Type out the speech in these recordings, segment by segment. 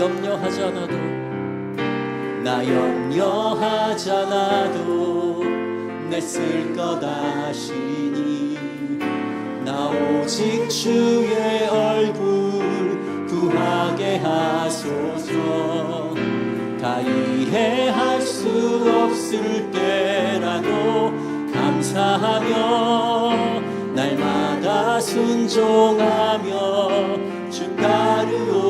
염려하지 않아도 나 염려하지 않아도 내쓸것 아시니. 나 오직 주의 얼굴 구하게 하소서. 다 이해할 수 없을 때라도 감사하며 날마다 순종하며 주 따르오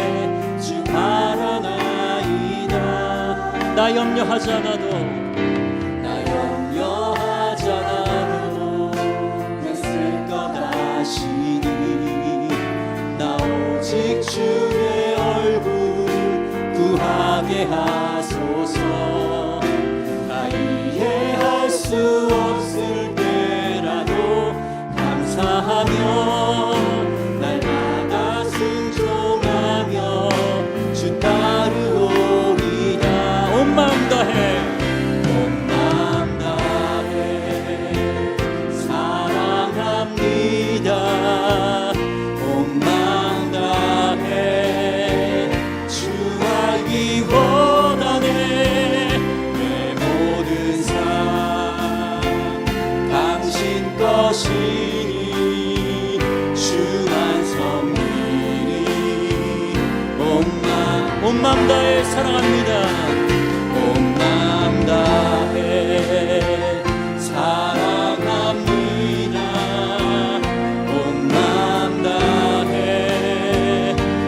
나 염려하지 않아도 나 염려하지 않아도 내쓸것 아시니. 나 오직 주의 얼굴 구하게 하 마음 다해 사랑합니다. 온 마음 다해 사랑합니다. 온 마음 다해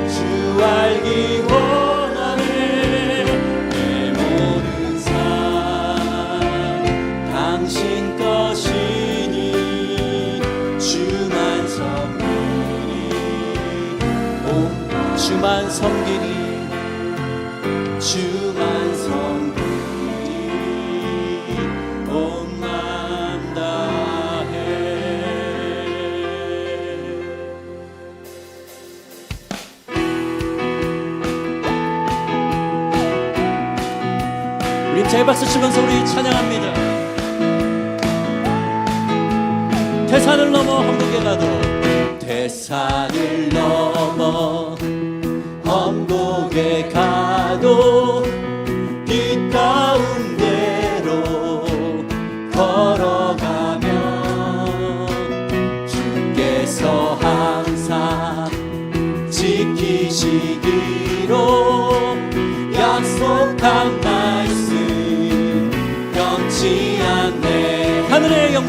주 알기 원하네. 내 모든 삶 당신 것이니 주만 섬기니 오 주만 섬기니 주만 섬기니 온 마음 다해. 우리 대박수 치면서 우리 찬양합니다. 대산을 넘어 한국에 가도 대산을 넘어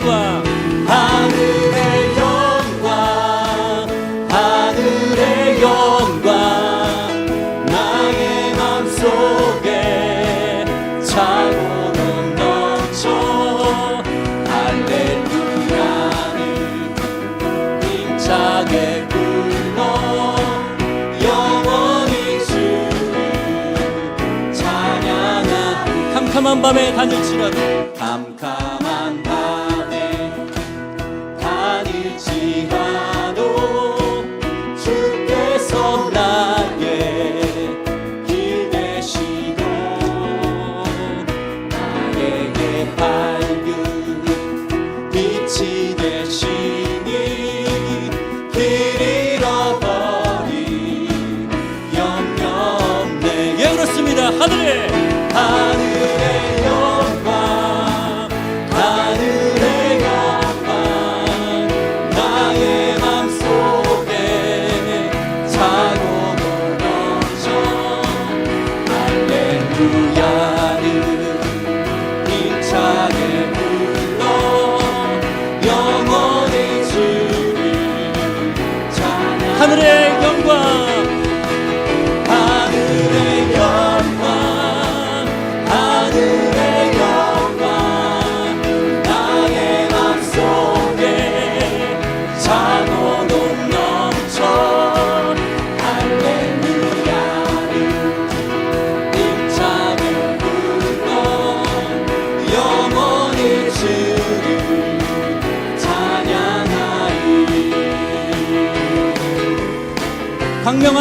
영광 하늘의 영광 하늘의 영광 나의 맘속에 차고는 넘쳐 할렐루야를 힘차게 불러 영원히 주를 찬양하 캄캄한 밤에 다닐지라도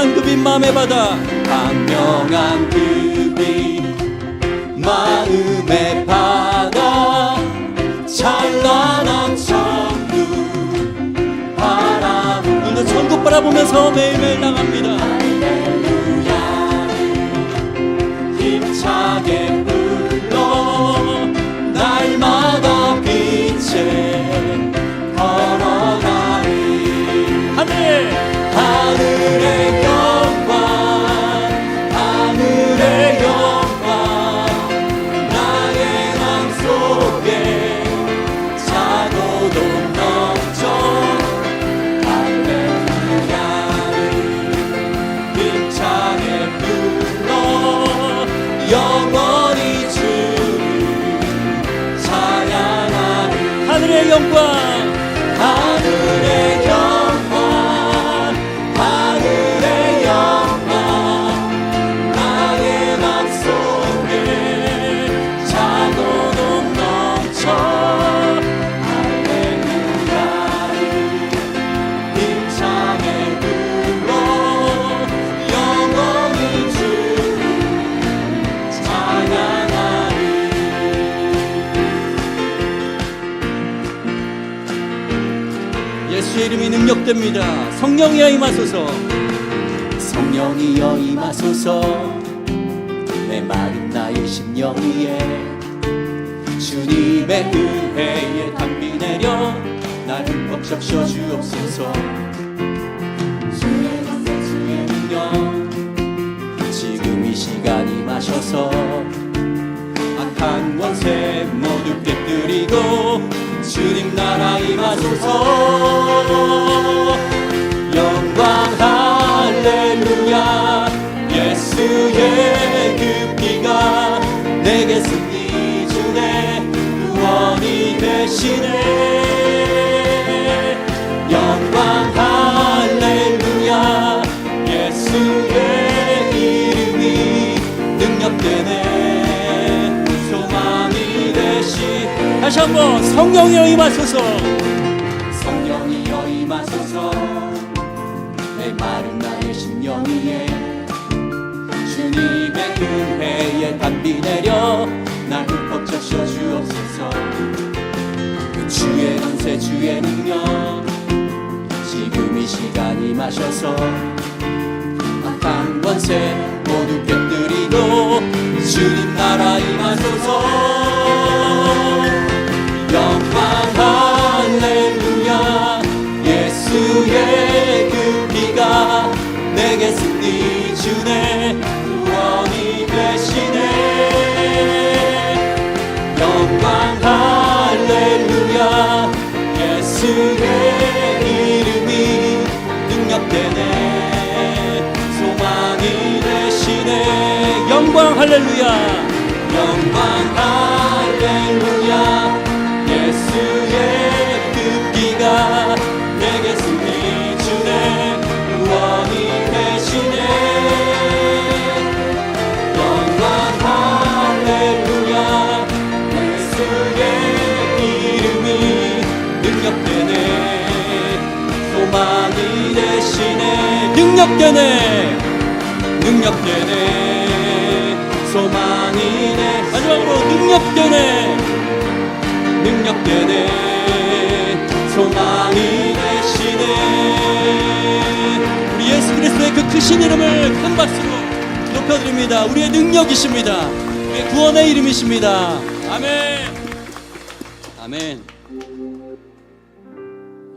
광명한 그빛 마음의 바다 광명한 그빛 마음의 바다 찬란한 천국 바라보 오늘 천국 바라보면서 매일매일 나갑니다. 힘차게 영원히 주를 찬양하리. 하늘의 영광 예수의 이름이 능력됩니다. 성령이여 임하소서. 성령이여 임하소서. 내 마른 나의 심령 위에 주님의 은혜에 담비 내려 날 흠뻑 적셔 주옵소서. 주의 권세 주의 능력. 지금 이 시간이 마셔서 악한 원세 모두 깨뜨리고 주님 나라 임하소서. 영광 할렐루야. 예수의 다시 한번 성령이여 임하소서. 성령이여 임하소서. 내 마른 나의 심령 위에. 주님의 은혜에 담비 내려 날 흠뻑 적셔 주옵소서. 그 주의 권세 주의 능력 지금 이 시간이 마셔서 악한 권세 모두 깨뜨리고 주님 나라 임하소서 능력되네. 소망이 되시네. 영광 할렐루야. 영광 할 능력되네. 능력되네. 소망이 돼 마지막으로 능력되네. 능력되네. 소망이 되시네 우리 예수 그리스도의 그 크신 이름을 큰 박수로 높여드립니다. 우리의 능력이십니다. 우리의 구원의 이름이십니다. 아멘. 아멘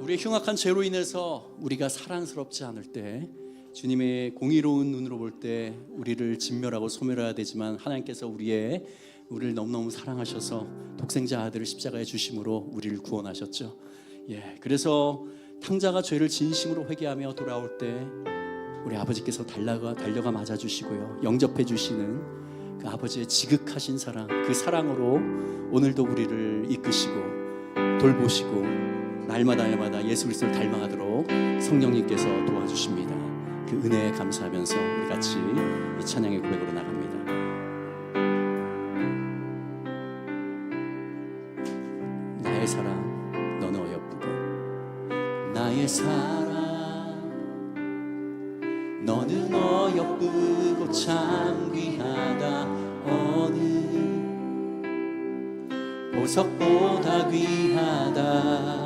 우리의 흉악한 죄로 인해서 우리가 사랑스럽지 않을 때 주님의 공의로운 눈으로 볼 때 우리를 진멸하고 소멸해야 되지만 하나님께서 우리의 우리를 너무너무 사랑하셔서 독생자 아들을 십자가에 주심으로 우리를 구원하셨죠. 예, 그래서 탕자가 죄를 진심으로 회개하며 돌아올 때 우리 아버지께서 달려가 달려가 맞아 주시고요. 영접해 주시는 그 아버지의 지극하신 사랑, 그 사랑으로 오늘도 우리를 이끄시고 돌보시고 날마다 날마다 예수 그리스도를 닮아가도록 성령님께서 도와주십니다. 그 은혜에 감사하면서 우리 같이 이 찬양의 고백으로 나갑니다. 나의 사랑 너는 어여쁘고 나의 사랑 너는 어여쁘고 참 귀하다 어느 보석보다 귀하다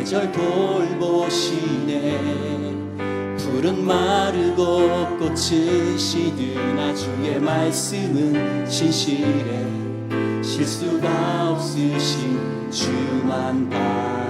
계절 돌보시네. 푸른 마르고 꽃은 시드나 주의 말씀은 신실해 실수가 없으신 주만 바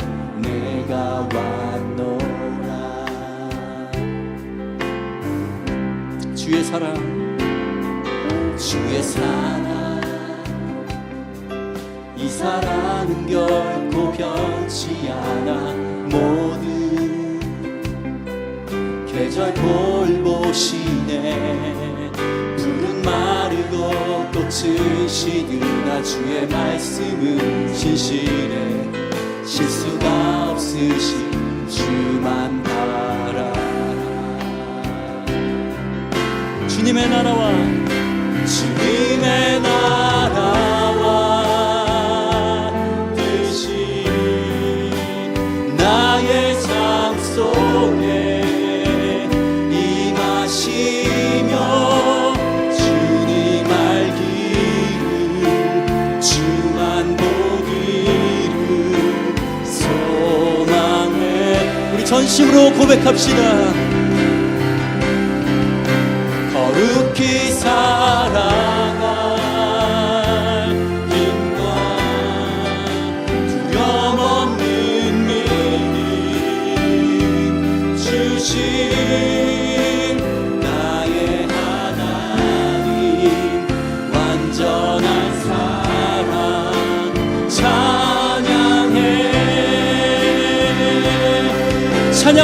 주의 사랑 주의 사랑. 이 사랑은 결코 변치 않아. 모든 계절 돌보시네. 푸른 마르고 꽃은 시드나 주의 말씀은 신실해 실수가 없으신 주만 주님의 나라와 주님의 나라와 뜻이 나의 삶 속에 임하시며 주님 알기를 주만 보기를 소망해. 우리 전심으로 고백합시다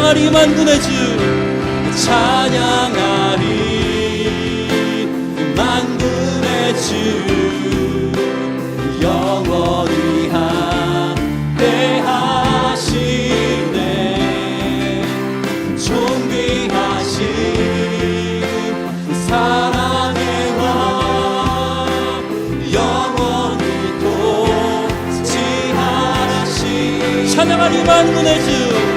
하리 만 군의 주. 찬양하리 만 군의 주. 영원히 함께 하시네. 존귀하신 사랑의 왕 영원히 통치하신 찬양하리 만 군의 주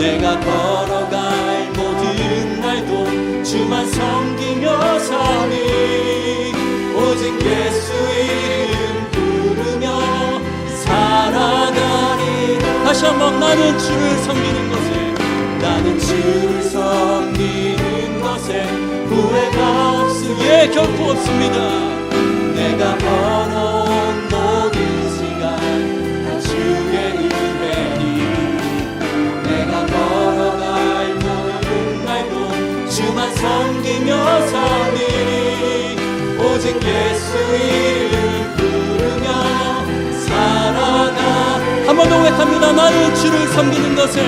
내가 걸어갈 모든 날도 주만 섬기며 사니 오직 예수 이름 부르며 살아가리라 다시 한번 나는 주를 섬기는 것에 나는 주를 섬기는 것에 후회가 없으 예 결코 없습니다. 내가 걸어 섬기며 사니 오직 예수 이름 부르며 살아가. 한 번 더 고백합니다. 나는 주를 섬기는 것에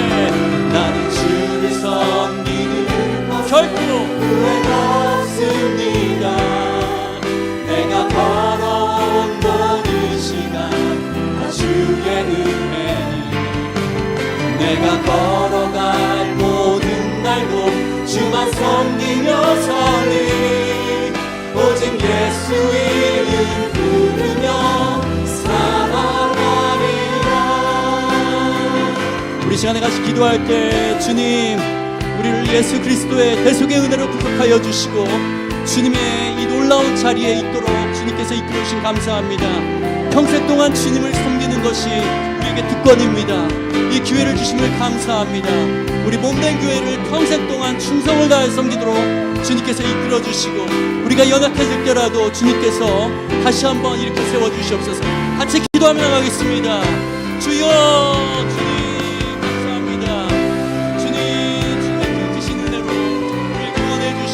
나는 주를 섬기는 것에 결코 후회가 없습니다. 내가 걸어온 모든 시간 다 주의 은혜니 내가 걸어갈 주만 섬기며 사니 오직 예수 이름 부르며 살아가리라. 우리 시간에 같이 기도할 때 주님 우리를 예수 그리스도의 대속의 은혜로 구속하여 주시고 주님의 이 놀라운 자리에 있도록 주님께서 이끌어 주신 감사합니다. 평생 동안 주님을 섬기는 것이 우리에게 특권입니다. 이 기회를 주심을 감사합니다 우리 몸된 교회를 평생 동안 충성을 다해 섬기도록 주님께서 이끌어 주시고 우리가 연약해질 때라도 주님께서 다시 한번 이렇게 세워 주시옵소서. 같이 기도하며 나가겠습니다. 주여